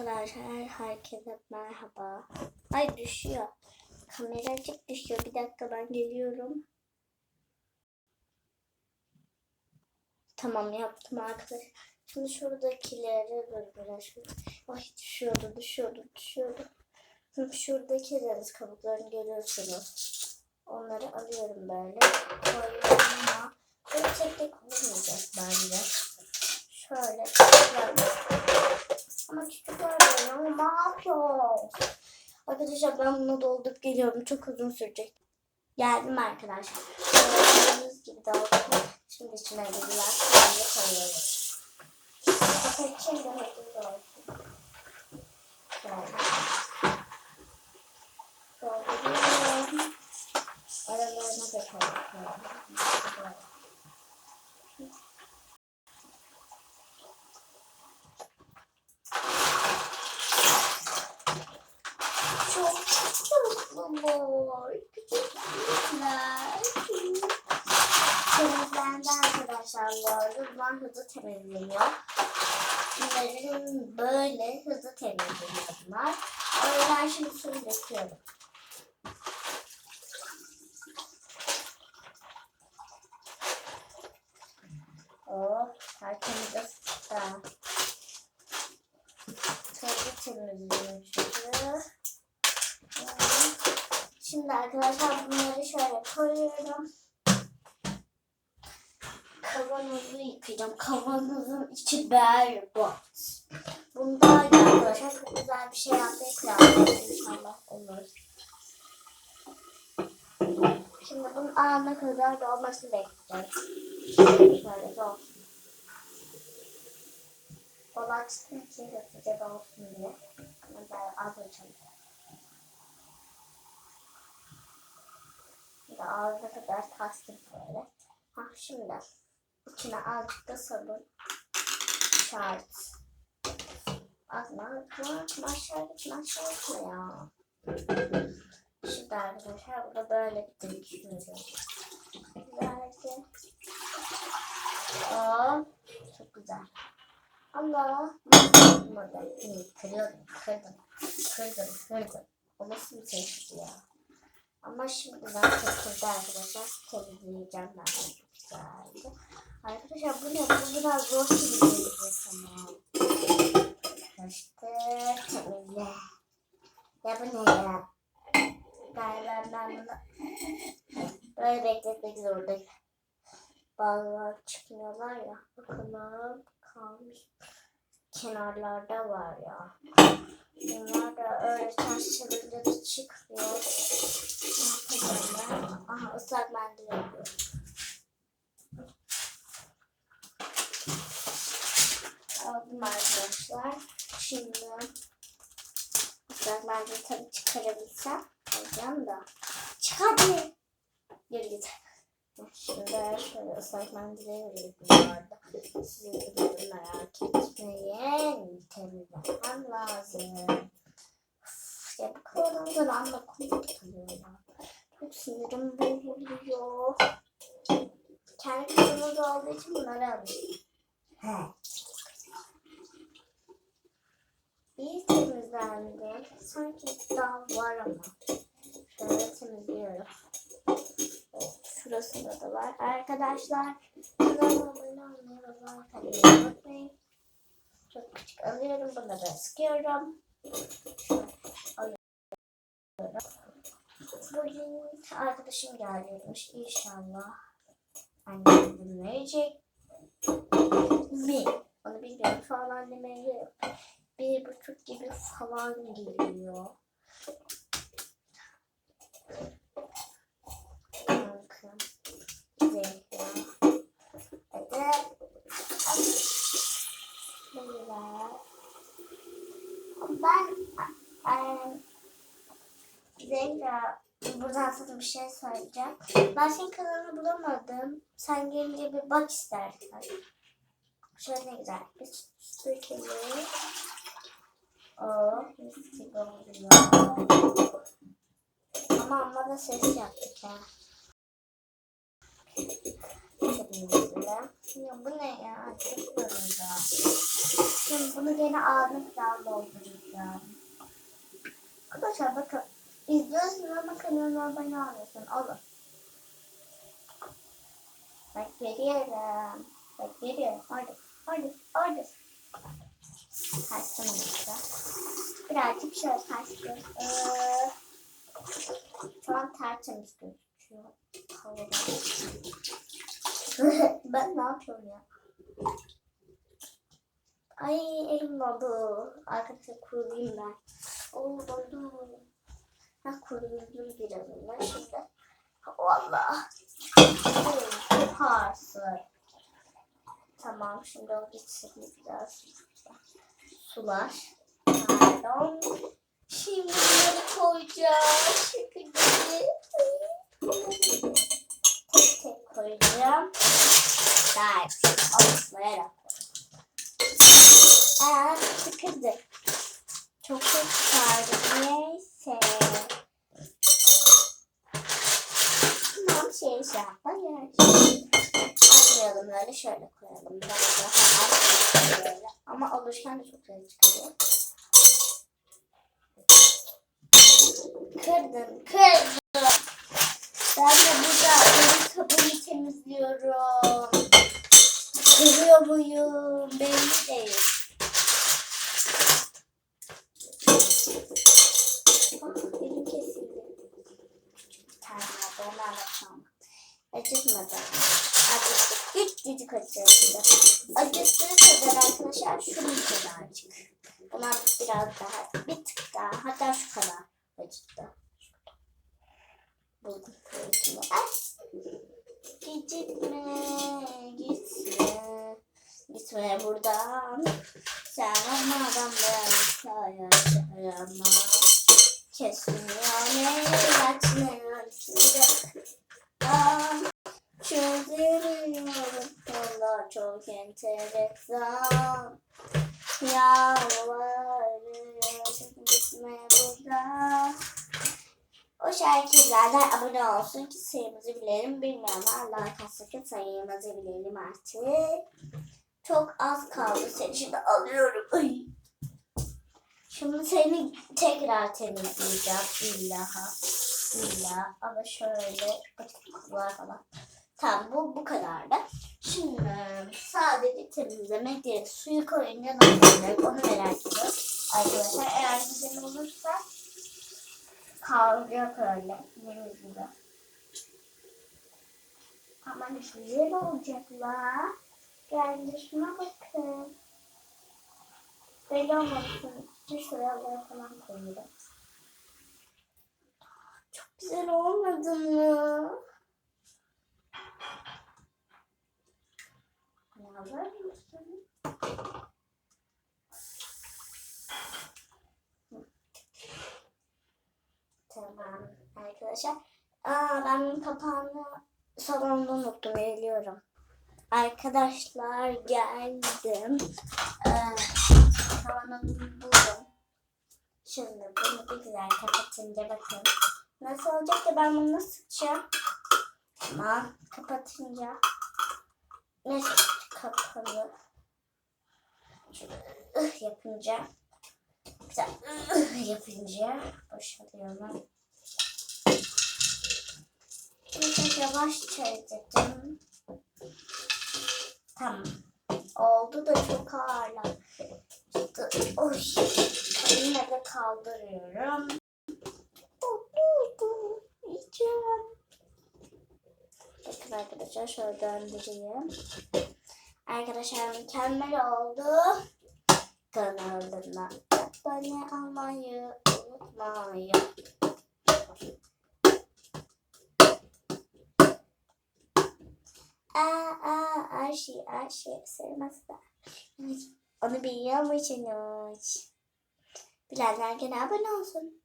Arkadaşlar herkese merhaba. Ay düşüyor. Kameracık düşüyor. Bir dakika ben geliyorum. Tamam yaptım arkadaşlar. Şimdi şuradakileri dur biraz şurada. Ay düşüyordu düşüyordu düşüyordu. Şimdi şuradaki deniz kabuklarını görüyorsunuz. Onları alıyorum böyle. Koyuyorum ama böyle tek tek olmayacak bence. Şöyle. Ama ama ne yapıyor? Arkadaşlar ben bunu doldurup geliyorum. Çok uzun sürecek. Geldim arkadaşlar. Gördüğünüz gibi doldurdum. Şimdi içine gidiler. Şimdi koyuyoruz. Şimdi hızlı olsun. Şöyle. Dolduruyorum. Aralarına da koyuyorum. Böyle. Çok tatlılar. Küçükler. Temizlendi arkadaşlar bu arada. Bunlar hızlı temizleniyor. Bunların böyle hızlı temizleniyor bunlar. O yüzden şimdi suyu döküyorum. Oh, tertemiz ısıttı. Hızlı temizliyorum çünkü. Şimdi arkadaşlar bunları şöyle koyuyorum. Kavanozu yıkayacağım. Kavanozun içi berbat. Bunda arkadaşlar çok güzel bir şey yapmayı planlıyorum inşallah olur. Şimdi bunun ana kadar dolmasını bekleyeceğiz. Şöyle dolsun. Dolaştım ki hızlıca dolsun diye. Ama ben az açalım. Ağzına kadar kastım böyle. Ha şimdi içine azıcık da sabun şart. Azma azma maşallah maşallah ya. Şimdi arkadaşlar burada böyle biriktiriyorum. Güzelce. Aa, çok güzel. Allah. Kırıyordum, kırdım, kırdım, kırdım. O nasıl bir şey ya? Ama şimdi ben temizledi arkadaşlar. Temizleyeceğim ben. Güzelce. Arkadaşlar bu ne? Bu biraz zor temizleyecek ama. İşte temizle. Ya bu ne ya? Galiba ben bunu böyle bekletmek zorundayım. Bazılar çıkmıyorlar ya. Bakalım kalmış. Kenarlarda var ya. Bunlar da öyle ters çevirince de çıkmıyor. Aha ıslak mendil yapıyorum. Aldım arkadaşlar. Şimdi ıslak mendil tabii çıkarabilsem alacağım da. Çık hadi. Geri git. Şimdi şöyle ıslak bu arada. Sizin gibi merak etmeyin. Temizlemem lazım. Üf, Ya bu ben de kullanıyor ya. Çok sinirim bozuluyor. Kendi kavanozu olduğu için bunları. He. İyi temizlendi. Sanki daha var ama. Şöyle temizliyorum. Şurasında da var. Arkadaşlar. Çok küçük alıyorum. Bunu da sıkıyorum. Bugün arkadaşım gelecekmiş. İnşallah annem dinleyecek. Mi? Onu bilmiyorum. Şu an anneme. Bir buçuk gibi falan geliyor. Bakın. Zehra. Evet. Bismillah. Ben Zehra buradan sana bir şey söyleyeceğim. Ben senin kanalını bulamadım. Sen gelince bir bak istersen. Şöyle güzel. Bir sürtülü. Oh, mis gibi oluyor. Ama amma da ses yaptık ya. Temizle. şöyle. Ya bu ne ya? Çok yoruldu. Şimdi bunu gene ağzına falan dolduracağım. Arkadaşlar bakın. İzliyorsun ama kanalıma abone olmuyorsun. Olur. Bak geliyorum. Bak geliyorum. Orada. Orada. Orada. Kaçtım işte. Birazcık şöyle kaçtım. Ee, şu an tertemiz gözüküyor. Havada. ben ne yapıyorum ya? Ay elim doldu. Arkadaşlar kurulayım ben. Oo doldu. Ha kuruladım birazından şimdi. Valla. Çok ağırsın. Tamam şimdi o gitsin biraz. Sular. Pardon. Şimdi bunları koyacağım. Şekilleri. Koyacağım. Daha alıslayarak. Aa sıkıldı. Çok çok sardı. Neyse. Tamam şey şey yapalım. Atmayalım böyle şöyle koyalım. Daha az böyle. Ama olurken de çok güzel çıkıyor. Kırdın, kırdın. Ben de burada benim kabını temizliyorum. Kırıyor muyum? Belli değil. Ah, elim kesildi. Bir tane vardı, onu anlatamam. Acıtmadı. Acıttık. Küçücük acıttı. Acıttığı kadar arkadaşlar şunun kadarcık. Buna biraz daha, bir tık daha, hatta şu kadar acıttı. Buldum boyutunu. Ay! Gitme, gitme. Gitme buradan. Sen olmadan ben yaşayamam. Kesmiyor ne ilaçlar sıcak. Çözemiyorum valla çok enteresan. Yalvarırım gitme buradan. O şarkılardan abone olsun ki sayımızı bilelim. Bilmiyorum atsak ki sayımızı bilelim artık. Çok az kaldı. Seni şimdi alıyorum. Ay. Şimdi seni tekrar temizleyeceğim. İllaha. İlla. Ama şöyle açıklıklar falan. Tamam bu bu kadardı. Şimdi sadece temizlemek değil. Suyu koyunca nasıl olacak onu merak ediyorum. Arkadaşlar eğer güzel olursa kalacak öyle. Gibi. Ama güzel olacak la. Geldi şuna bakın. Böyle olmasın. Bir şuraya falan koyuyorum. Çok güzel olmadı mı? Ne haber? Tamam arkadaşlar. Aa, ben kapağını salonda unuttum. Geliyorum. Arkadaşlar geldim. Ee, buldum. Şimdi bunu bir güzel kapatınca bakın. Nasıl olacak da ben bunu nasıl sıkacağım? Tamam kapatınca. Neyse kapalı. Şöyle ıh yapınca. Güzel ıh yapınca boşalıyorum. Şimdi yavaşça edeceğim. Tamam. Oldu da çok ağırlaştı. Oy. Yine de kaldırıyorum. Yiyeceğim. Bakın arkadaşlar şöyle döndüreyim. Arkadaşlar mükemmel oldu. Kanalına abone olmayı unutmayın. Aa, aa, Ayşe, Ayşe sevmez de. Onu biliyor musunuz? Bilenler gene abone olsun.